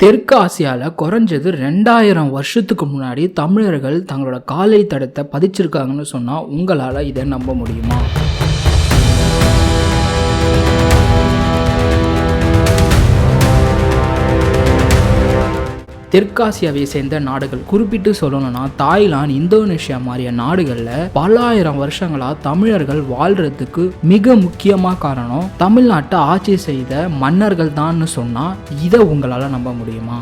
தெற்கு ஆசியாவில் குறைஞ்சது ரெண்டாயிரம் வருஷத்துக்கு முன்னாடி தமிழர்கள் தங்களோட காலை தடத்தை பதிச்சிருக்காங்கன்னு சொன்னால் உங்களால் இதை நம்ப முடியுமா? தெற்காசியாவை சேர்ந்த நாடுகள். குறிப்பிட்டு சொல்லணும்னா தாய்லாந்து இந்தோனேஷியா மாதிரிய நாடுகளில் பல ஆயிரம் வருஷங்களா தமிழர்கள் வாழ்றதுக்கு மிக முக்கியமாக காரணம் தமிழ்நாட்டை ஆட்சி செய்த மன்னர்கள் தான்னு சொன்னால் இதை உங்களால் நம்ப முடியுமா?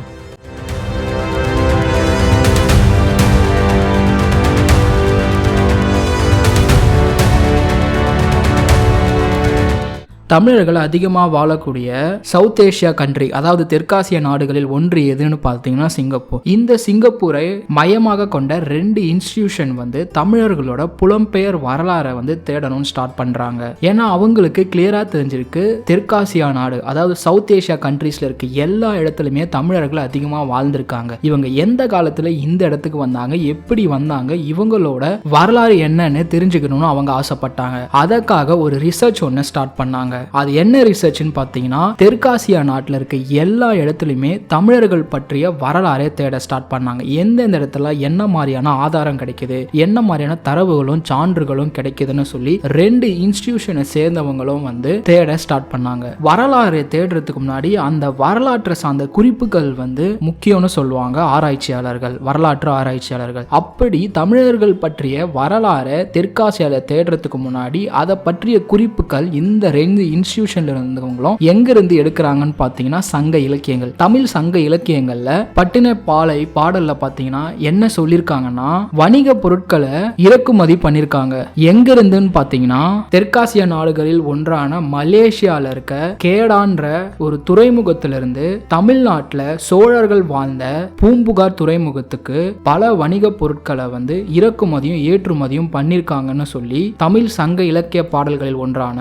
தமிழர்கள் அதிகமாக வாழக்கூடிய சவுத் ஏஷியா கண்ட்ரி அதாவது தெற்காசிய நாடுகளில் ஒன்று எதுன்னு பார்த்தீங்கன்னா சிங்கப்பூர். இந்த சிங்கப்பூரை மையமாக கொண்ட ரெண்டு இன்ஸ்டிடியூஷன் வந்து தமிழர்களோட புலம்பெயர் வரலாறை வந்து தேடணும்னு ஸ்டார்ட் பண்ணுறாங்க ஏன்னா அவங்களுக்கு கிளியராக தெரிஞ்சிருக்கு தெற்காசியா நாடு அதாவது சவுத் ஏஷியா கண்ட்ரீஸில் இருக்க எல்லா இடத்துலையுமே தமிழர்கள் அதிகமாக வாழ்ந்திருக்காங்க. இவங்க எந்த காலத்தில் இந்த இடத்துக்கு வந்தாங்க எப்படி வந்தாங்க இவங்களோட வரலாறு என்னன்னு தெரிஞ்சுக்கணும்னு அவங்க ஆசைப்பட்டாங்க. அதற்காக ஒரு ரிசர்ச் ஒன்று ஸ்டார்ட் பண்ணாங்க. அது என்ன ரிசர்ச்னு பார்த்தீங்கன்னா தெற்காசியா நாட்டில் இருக்க எல்லா இடத்துலையுமே தமிழர்கள் பற்றிய வரலாறை தேட ஸ்டார்ட் பண்ணாங்க. எந்தெந்த இடத்துல என்ன மாதிரியான ஆதாரம் கிடைக்குது என்ன மாதிரியான தரவுகளும் சான்றுகளும் கிடைக்குதுன்னு சொல்லி ரெண்டு இன்ஸ்டிடியூஷனை சேர்ந்தவங்களும் வந்து தேட ஸ்டார்ட் பண்ணாங்க. வரலாறு தேடுறதுக்கு முன்னாடி அந்த வரலாற்றை சார்ந்த குறிப்புகள் வந்து முக்கியம்னு சொல்லுவாங்க ஆராய்ச்சியாளர்கள் வரலாற்று ஆராய்ச்சியாளர்கள். அப்படி தமிழர்கள் பற்றிய வரலாறை தெற்காசியாவில் தேடுறதுக்கு முன்னாடி அதை பற்றிய குறிப்புகள் இந்த ரெண்டு இன்ஸ்டிடியூஷன்ல இருந்தவங்களும் எங்கிருந்து எடுக்கிறாங்கன்னு பார்த்தீங்கன்னா சங்க இலக்கியங்கள். தமிழ் சங்க இலக்கியங்கள்ல பட்டினப்பாலை பாடல்ல பார்த்தீங்கன்னா என்ன சொல்லியிருக்காங்கன்னா வணிக பொருட்களை இறக்குமதி பண்ணியிருக்காங்க எங்க இருந்துன்னு பார்த்தீங்கன்னா தெற்காசிய நாடுகளில் ஒன்றான மலேசியால இருக்க கேடான்ற ஒரு துறைமுகத்திலிருந்து தமிழ்நாட்டில் சோழர்கள் வாழ்ந்த பூம்புகார் துறைமுகத்துக்கு பல வணிக பொருட்களை வந்து இறக்குமதியும் ஏற்றுமதியும் பண்ணியிருக்காங்கன்னு சொல்லி தமிழ் சங்க இலக்கிய பாடல்களில் ஒன்றான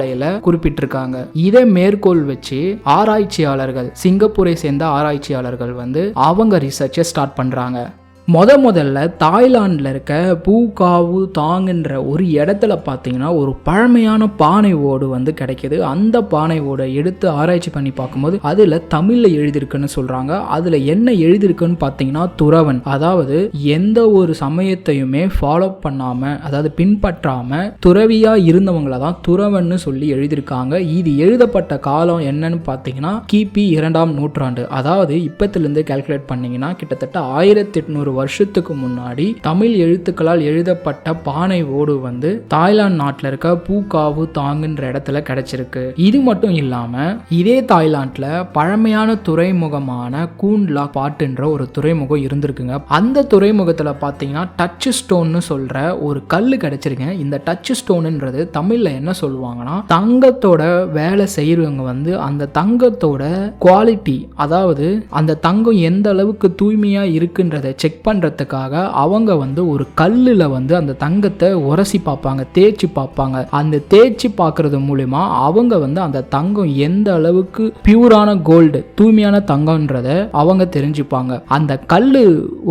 ஆலையில குறிப்பிட்டிருக்காங்க. இதை மேற்கோள் வச்சு ஆராய்ச்சியாளர்கள் சிங்கப்பூரை சேர்ந்த ஆராய்ச்சியாளர்கள் வந்து அவங்க ரிசர்ச்சை ஸ்டார்ட் பண்றாங்க. முத முதல்ல தாய்லாண்டில் இருக்க பூகாவு தாங்குன்ற ஒரு இடத்துல பார்த்தீங்கன்னா ஒரு பழமையான பானை ஓடு வந்து கிடைக்கிது. அந்த பானை ஓடை எடுத்து ஆராய்ச்சி பண்ணி பார்க்கும்போது அதில் தமிழில் எழுதியிருக்குன்னு சொல்கிறாங்க அதில் என்ன எழுதியிருக்குன்னு பார்த்தீங்கன்னா துறவன். அதாவது எந்த ஒரு சமயத்தையுமே ஃபாலோ பண்ணாமல் அதாவது பின்பற்றாமல் துறவியாக இருந்தவங்கள தான் துறவன்னு சொல்லி எழுதியிருக்காங்க. இது எழுதப்பட்ட காலம் என்னன்னு பார்த்தீங்கன்னா கிபி இரண்டாம் நூற்றாண்டு. அதாவது இப்பத்துலேருந்து கால்குலேட் பண்ணிங்கன்னா கிட்டத்தட்ட ஆயிரத்தி எட்நூறு வருஷத்துக்கு முன்னாடி தமிழ் எழுத்துக்களால் எழுதப்பட்ட பானை ஓடு வந்து தாய்லாந்து நாட்டில் இருக்க பூகாவு தாங்குன்ற இடத்துல கிடைச்சிருக்கு. இது மட்டும் இல்லாம இதே தாய்லாந்துல பழமையான துறைமுகமான கூண்ட்லா பாட்டுன்ற ஒரு துறைமுகம் இருந்திருக்குங்க. அந்த துறைமுகத்துல பார்த்தீங்கன்னா டச் ஸ்டோன்னு சொல்ற ஒரு கல் கிடச்சிருக்கேன் இந்த டச் ஸ்டோனுன்றது தமிழ்ல என்ன சொல்லுவாங்கன்னா தங்கத்தோட வேலை செய்யறவங்க வந்து அந்த தங்கத்தோட குவாலிட்டி அதாவது அந்த தங்கம் எந்த அளவுக்கு தூய்மையா இருக்குன்றதை செக் பண்ணுறதுக்காக அவங்க வந்து ஒரு கல்லில் வந்து அந்த தங்கத்தை உரசி பார்ப்பாங்க தேய்ச்சி பார்ப்பாங்க. அந்த தேய்ச்சி பார்க்குறது மூலிமா அவங்க வந்து அந்த தங்கம் எந்த அளவுக்கு பியூரான கோல்டு தூய்மையான தங்கம்ன்றத அவங்க தெரிஞ்சுப்பாங்க. அந்த கல்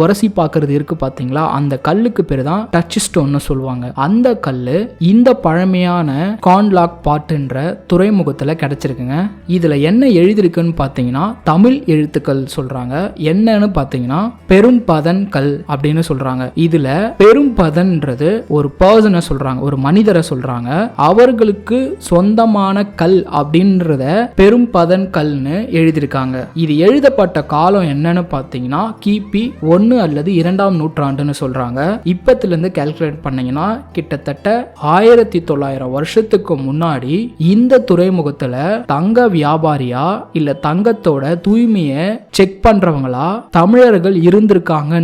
உரசி பார்க்குறது இருக்கு பார்த்தீங்களா? அந்த கல்லுக்கு பேர் தான் டச் ஸ்டோன்னு சொல்லுவாங்க. அந்த கல் இந்த பழமையான கான்லாக் பாட்டுன்ற துறைமுகத்தில் கிடச்சிருக்குங்க. இதில் என்ன எழுதியிருக்குன்னு பார்த்தீங்கன்னா தமிழ் எழுத்துக்கள் சொல்கிறாங்க என்னன்னு பார்த்தீங்கன்னா பெரும்பதன் கல் அப்படின்னு சொல்றாங்க. இதுல பெரும் பெரும்பதன்றது ஒரு பர்சனை சொல்றாங்க ஒரு மனிதரை சொல்றாங்க. அவர்களுக்கு சொந்தமான கல் அப்படின்றத பெரும் பதன் கல்னு எழுதியிருக்காங்க. இது எழுதப்பட்ட காலம் என்னன்னு பார்த்தீங்கன்னா கிபி ஒன்று அல்லது இரண்டாம் நூற்றாண்டுன்னு சொல்றாங்க. இப்பத்துல இருந்து கால்குலேட் பண்ணீங்கன்னா கிட்டத்தட்ட ஆயிரத்தி தொள்ளாயிரம் வருஷத்துக்கு முன்னாடி இந்த துறைமுகத்துல தங்க வியாபாரியா இல்ல தங்கத்தோட தூய்மையை செக் பண்றவங்களா தமிழர்கள்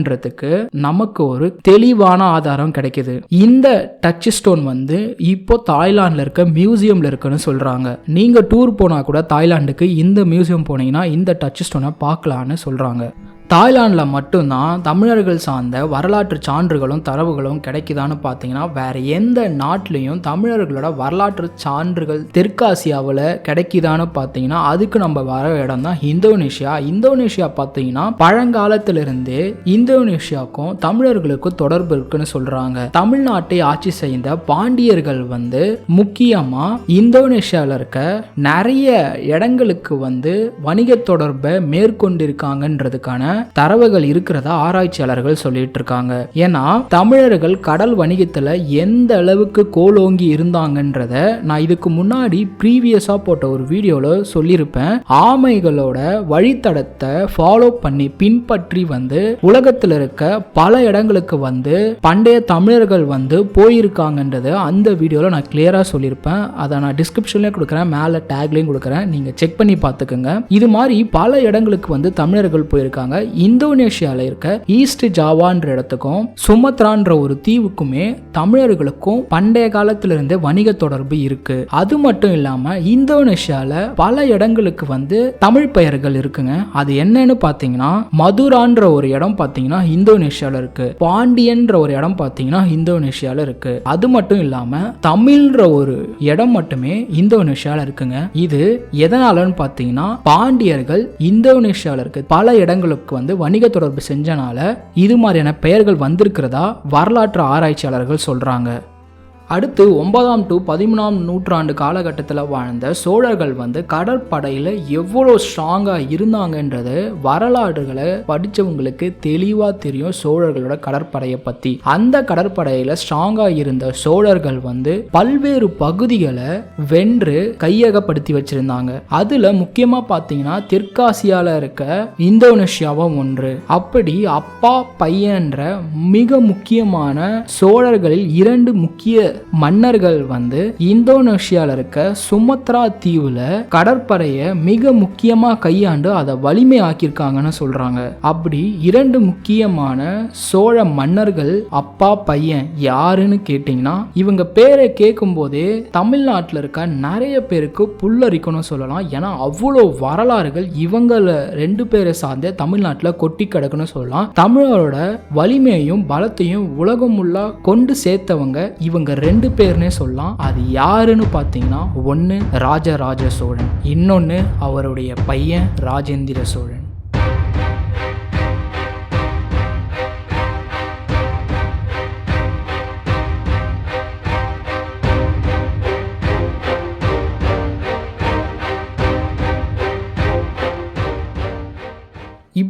இருந்திருக்காங்கன்றதுக்கு நமக்கு ஒரு தெளிவான ஆதாரம் கிடைக்குது. இந்த டச் ஸ்டோன் வந்து இப்போ தாய்லாந்துல இருக்க மியூசியம்ல இருக்குன்னு சொல்றாங்க. நீங்க டூர் போனா கூட தாய்லாந்துக்கு இந்த மியூசியம் போனீங்கன்னா இந்த டச் ஸ்டோனை பார்க்கலான்னு சொல்றாங்க. தாய்லாந்தில் மட்டும்தான் தமிழர்கள் சார்ந்த வரலாற்று சான்றுகளும் தரவுகளும் கிடைக்குதான்னு பார்த்தீங்கன்னா வேற எந்த நாட்டிலையும் தமிழர்களோட வரலாற்று சான்றுகள் தெற்காசியாவில் கிடைக்குதான்னு பார்த்தீங்கன்னா அதுக்கு நம்ம வர இடம் தான் இந்தோனேஷியா. இந்தோனேஷியா பார்த்தீங்கன்னா பழங்காலத்திலிருந்து இந்தோனேஷியாவுக்கும் தமிழர்களுக்கும் தொடர்பு இருக்குன்னு சொல்றாங்க. தமிழ்நாட்டை ஆட்சி செய்த பாண்டியர்கள் வந்து முக்கியமாக இந்தோனேஷியாவில் இருக்க நிறைய இடங்களுக்கு வந்து வணிக தொடர்பை மேற்கொண்டிருக்காங்கன்றதுக்கான தரவுகள் இருக்கிறதா ஆராய்ச்சியாளர்கள் சொல்லிட்டு இருக்காங்க ஏன்னா தமிழர்கள் கடல் வணிகத்தில் எந்த அளவுக்கு கோலோங்கி இருந்தாங்கன்றத நான் இதுக்கு முன்னாடி ப்ரீவியஸாக போட்ட ஒரு வீடியோவில் சொல்லியிருப்பேன். ஆமைகளோட வழித்தடத்தை ஃபாலோ பண்ணி பின்பற்றி வந்து உலகத்தில் இருக்க பல இடங்களுக்கு வந்து பண்டைய தமிழர்கள் வந்து போயிருக்காங்கன்றத அந்த வீடியோவில் நான் கிளியராக சொல்லியிருப்பேன். அதை நான் டிஸ்கிரிப்ஷன்லேயும் கொடுக்குறேன் மேலே டேக்லேயும் கொடுக்குறேன். நீங்கள் செக் பண்ணி பார்த்துக்கோங்க. இது மாதிரி பல இடங்களுக்கு வந்து தமிழர்கள் போயிருக்காங்க. இந்தோனேஷியாவில் இருக்க ஈஸ்ட் ஜாவான்ற இடத்துக்கும் சுமத்ரான்ற ஒரு தீவுக்குமே தமிழர்களுக்கும் பண்டைய காலத்திலிருந்து வணிக தொடர்பு இருக்கு. அது மட்டும் இல்லாம இந்தோனேஷியால பல இடங்களுக்கு வந்து தமிழ் பெயர்கள் இருக்குங்க. அது என்னன்னு பாத்தீங்கன்னா மதுரான்ற ஒரு இடம் பாத்தீங்கன்னா இந்தோனேஷியால இருக்கு. பாண்டியன்ற ஒரு இடம் பாத்தீங்கன்னா இந்தோனேஷியால இருக்கு. அது மட்டும் இல்லாம தமிழ்ன்ற ஒரு இடம் மட்டுமே இந்தோனேஷியால இருக்குங்க. இது எதனாலன்னு பாத்தீங்கன்னா பாண்டியர்கள் இந்தோனேஷியால இருக்கு பல இடங்களுக்கு வந்து வணிக தொடர்பு செஞ்சனால இது மாதிரியான பெயர்கள் வந்திருக்கிறதா வரலாற்று ஆராய்ச்சியாளர்கள் சொல்றாங்க. அடுத்து ஒன்பதாம் டு பதிமூணாம் நூற்றாண்டு காலகட்டத்தில் வாழ்ந்த சோழர்கள் வந்து கடற்படையில் எவ்வளோ ஸ்ட்ராங்காக இருந்தாங்கன்றது வரலாறுகளை படித்தவங்களுக்கு தெளிவாக தெரியும் சோழர்களோட கடற்படையை பற்றி அந்த கடற்படையில் ஸ்ட்ராங்காக இருந்த சோழர்கள் வந்து பல்வேறு பகுதிகளை வென்று கையகப்படுத்தி வச்சிருந்தாங்க. அதில் முக்கியமாக பார்த்தீங்கன்னா தெற்காசியாவில் இருக்க இந்தோனேஷியாவும் ஒன்று. அப்படி அப்பா பையன்ற மிக முக்கியமான சோழர்களில் இரண்டு முக்கிய மன்னர்கள் வந்து இந்தோனேஷியாவில் இருக்க சுமத்ரா தீவுல கடற்படையை மிக முக்கியமா கையாண்டு அதை வலிமை ஆக்கியிருக்காங்கன்னு சொல்றாங்க. அப்படி இரண்டு முக்கியமான சோழ மன்னர்கள் அப்பா பையன் யாருன்னு கேட்டிங்கன்னா இவங்க பேரை கேட்கும் போதே தமிழ்நாட்டில் இருக்க நிறைய பேருக்கு புல்லரிக்கணும்னு சொல்லலாம். ஏன்னா அவ்வளோ வரலாறுகள் இவங்கள ரெண்டு பேரை சார்ந்தே தமிழ்நாட்டில் கொட்டி கிடக்குன்னு சொல்லலாம். தமிழரோட வலிமையையும் பலத்தையும் உலகம் கொண்டு சேர்த்தவங்க இவங்க ரெண்டு பேர்னே சொல்லலாம். அது யாருன்னு பார்த்தீங்கன்னா ஒன்று ராஜராஜ சோழன் இன்னொன்று அவருடைய பையன் ராஜேந்திர சோழன்.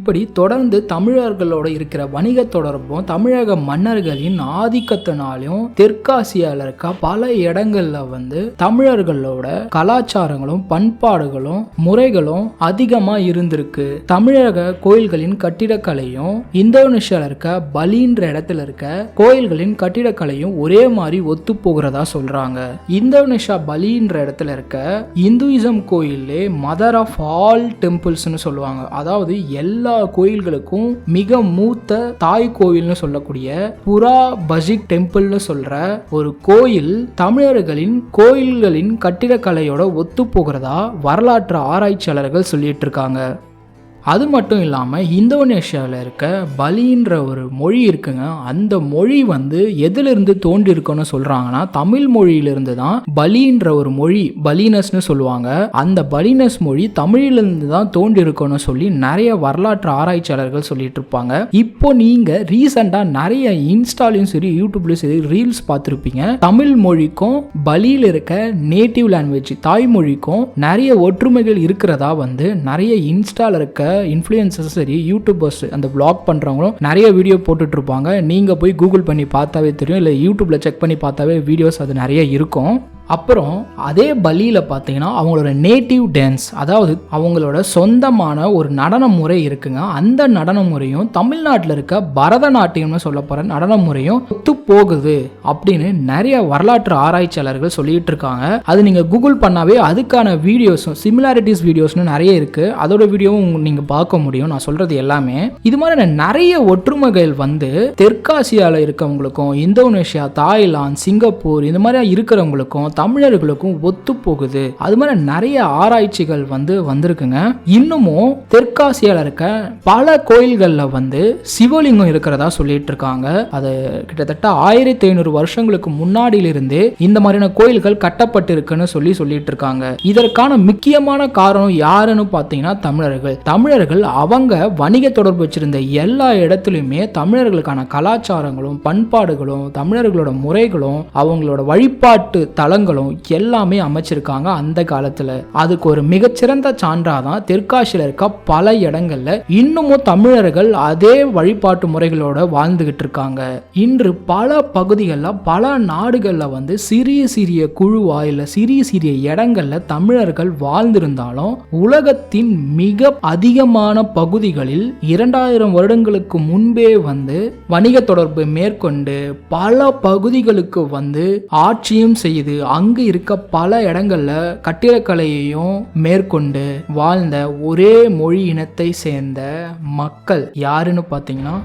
இப்படி தொடர்ந்து தமிழர்களோட இருக்கிற வணிக தொடர்பும் தமிழக மன்னர்களின் ஆதிக்கத்தினாலும் தெற்காசியாவில் இருக்க பல இடங்கள்ல வந்து தமிழர்களோட கலாச்சாரங்களும் பண்பாடுகளும் முறைகளும் அதிகமாக இருந்திருக்கு. தமிழக கோயில்களின் கட்டிடக்கலையும் இந்தோனேஷியாவில் இருக்க பலின்ற இடத்துல இருக்க கோயில்களின் கட்டிடக்கலையும் ஒரே மாதிரி ஒத்து போகிறதா சொல்றாங்க. இந்தோனேஷியா பலின்ற இடத்துல இருக்க இந்துயிசம் கோயிலே மதர் ஆஃப் ஆல் டெம்பிள்ஸ்னு சொல்லுவாங்க. அதாவது எல்லா கோயில்களுக்கும் மிக மூத்த தாய் கோயில்னு சொல்லக்கூடிய புரா பஜிக் டெம்பிள்னு சொல்ற ஒரு கோயில் தமிழர்களின் கோயில்களின் கட்டிடக்கலையோட ஒத்து போகிறதா வரலாற்று ஆராய்ச்சியாளர்கள் சொல்லிட்டு இருக்காங்க. அது மட்டும் இல்லாமல் இந்தோனேஷியாவில் இருக்க பலின்ற ஒரு மொழி இருக்குங்க. அந்த மொழி வந்து எதிலிருந்து தோன்றிருக்குன்னு சொல்கிறாங்கன்னா தமிழ் மொழியிலிருந்து தான் பலின்ற ஒரு மொழி பலினஸ்னு சொல்லுவாங்க. அந்த பலினஸ் மொழி தமிழிலிருந்து தான் தோன்றிருக்குன்னு சொல்லி நிறைய வரலாற்று ஆராய்ச்சியாளர்கள் சொல்லிட்டு இருப்பாங்க. இப்போ நீங்கள் ரீசெண்டாக நிறைய இன்ஸ்டாலையும் சரி யூடியூப்லையும் சரி ரீல்ஸ் பார்த்துருப்பீங்க. தமிழ் மொழிக்கும் பலியில் இருக்க நேட்டிவ் லாங்குவேஜ் தாய்மொழிக்கும் நிறைய ஒற்றுமைகள் இருக்கிறதா வந்து நிறைய இன்ஸ்டாவில் இருக்க இன்ஃப்ளூயன்சர்ஸ் சரி யூடியூபர்ஸ் அந்த பிளாக் பண்ணுறவங்களும் நிறைய வீடியோ போட்டுட்டு இருப்பாங்க நீங்கள் போய் கூகுள் பண்ணி பார்த்தாவே தெரியும் இல்லை யூடியூப்பில் செக் பண்ணி பார்த்தாவே வீடியோஸ் அது நிறைய இருக்கும். அப்புறம் அதே பலியில் பார்த்தீங்கன்னா அவங்களோட நேட்டிவ் டான்ஸ் அதாவது அவங்களோட சொந்தமான ஒரு நடன முறை இருக்குங்க. அந்த நடன முறையும் தமிழ்நாட்டில் இருக்க பரதநாட்டியம்னு சொல்ல போகிற நடன முறையும் ஒத்து போகுது அப்படின்னு நிறைய வரலாற்று ஆராய்ச்சியாளர்கள் சொல்லிட்டு இருக்காங்க. அது நீங்கள் கூகுள் பண்ணாவே அதுக்கான வீடியோஸும் சிமிலாரிட்டிஸ் வீடியோஸ்னு நிறைய இருக்குது அதோட வீடியோவும் நீங்கள் பார்க்க முடியும். நான் சொல்கிறது எல்லாமே. இது மாதிரி நிறைய ஒற்றுமைகள் வந்து தெற்காசியாவில் இருக்கவங்களுக்கும் இந்தோனேஷியா தாய்லாந்து சிங்கப்பூர் இந்த மாதிரி இருக்கிறவங்களுக்கும் தமிழர்களுக்கும் ஒத்து போகுது அது மாதிரி நிறைய ஆராய்ச்சிகள் வந்து வந்திருக்குங்க. இன்னமும் தெற்காசியால இருக்க பல கோயில்கள்ல வந்து சிவலிங்கம் இருக்கிறதா சொல்லிட்டு இருக்காங்க. அது கிட்டத்தட்ட ஆயிரத்தி ஐநூறு வருஷங்களுக்கு முன்னாடியிலிருந்தே இந்த மாதிரியான கோயில்கள் கட்டப்பட்டிருக்குன்னு சொல்லி சொல்லிட்டு இருக்காங்க. இதற்கான முக்கியமான காரணம் யாருன்னு பார்த்தீங்கன்னா தமிழர்கள். தமிழர்கள் அவங்க வணிக தொடர்பு வச்சிருந்த எல்லா இடத்துலையுமே தமிழர்களுக்கான கலாச்சாரங்களும் பண்பாடுகளும் தமிழர்களோட முறைகளும் அவங்களோட வழிபாட்டு தலங்களும் எல்லாமே அமைச்சிருக்காங்க அந்த காலத்துல. அதுக்கு ஒரு மிகச்சிறந்த சான்றாதான் தெற்காசியில் இருக்க பல இடங்கள்ல இன்னமும் தமிழர்கள் அதே வழிபாட்டு முறைகளோட வாழ்ந்துகிட்டு இருக்காங்க. இன்று பல பகுதிகளில் பல நாடுகளில் வந்து சிறிய சிறிய குழுவா இல்லை சிறிய சிறிய இடங்கள்ல தமிழர்கள் வாழ்ந்திருந்தாலும் உலகத்தின் மிக அதிகமான பகுதிகளில் இரண்டாயிரம் வருடங்களுக்கு முன்பே வந்து வணிக தொடர்பு மேற்கொண்டு பல பகுதிகளுக்கு வந்து ஆட்சியும் செய்து அங்கு இருக்க பல இடங்கள்ல கட்டிடக்கலையையும் மேற்கொண்டு வாழ்ந்த ஒரே மொழி இனத்தை சேர்ந்த மக்கள் யாருன்னு பார்த்தீங்கன்னா